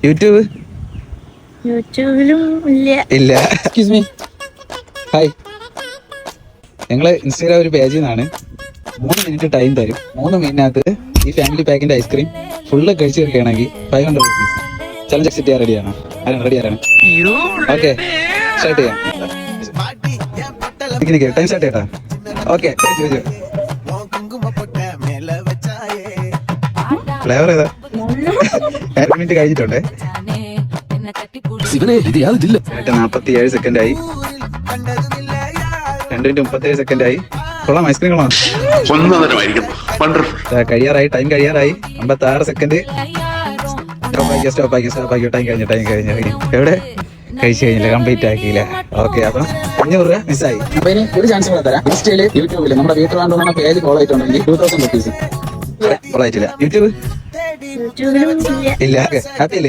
YouTube? യൂട്യൂബിലും ഇല്ല. ഇല്ല. എക്സ്ക്യൂസ് മീ ഹായ് ഞങ്ങൾ ഇൻസ്റ്റാഗ്രാം ഒരു പേജിൽ നിന്നാണ് മൂന്ന് മിനിറ്റ് ടൈം തരും. മൂന്ന് മിനിറ്റിനകത്ത് ഈ ഫാമിലി പാക്കിന്റെ ഐസ്ക്രീം ഫുള്ള് കഴിച്ചു തീർക്കുകയാണെങ്കിൽ five hundred rupees challenge accept ചെയ്യാൻ റെഡിയാണ് ആരാണ്? റെഡി ആരാണ്? ഓക്കെ സ്റ്റാർട്ട് ചെയ്യാം. ടൈം സ്റ്റാർട്ട് ചെയ്യട്ടാ. ഓക്കെ ഫ്ലേവർ ഏതാ? മിനിറ്റ് കഴിഞ്ഞിട്ടുണ്ട് ഇവനെ ഇത് യാതില്ല നാപ്പത്തി ഏഴ് സെക്കൻഡ് ആയി. രണ്ട് മിനിറ്റ് മുപ്പത്തി സെക്കൻഡ് ആയി. കൊള്ളാം ഐസ്ക്രീം കൊള്ളാം. കഴിയാറായി ടൈം കഴിയാറായി. അമ്പത്തി ആറ് സെക്കൻഡ് സ്റ്റോപ്പ് ആക്കി സ്റ്റോപ്പ് ആക്കി സ്റ്റോപ്പ് ആക്കി ടൈം കഴിഞ്ഞു ടൈം കഴിഞ്ഞു. എവിടെ? കഴിച്ചു കഴിഞ്ഞില്ല കംപ്ലീറ്റ് ആക്കിയില്ല. ഓക്കെ അപ്പൊ അഞ്ഞൂറ് രൂപ മിസ്സായി അപ്പൊ ഇനി ഒരു ചാൻസ് കൂടെ തരാം. ഇൻസ്റ്റയിൽ യൂട്യൂബിൽ നമ്മുടെ വീട്ടിൽ വേണ്ട പേജ് ഫോളോ ആയിട്ടുണ്ടെങ്കിൽ ടൂ തൗസൻഡ് റുപ്പീസ് യൂട്യൂബ്? ഇല്ല ഹാപ്പി അല്ലേ?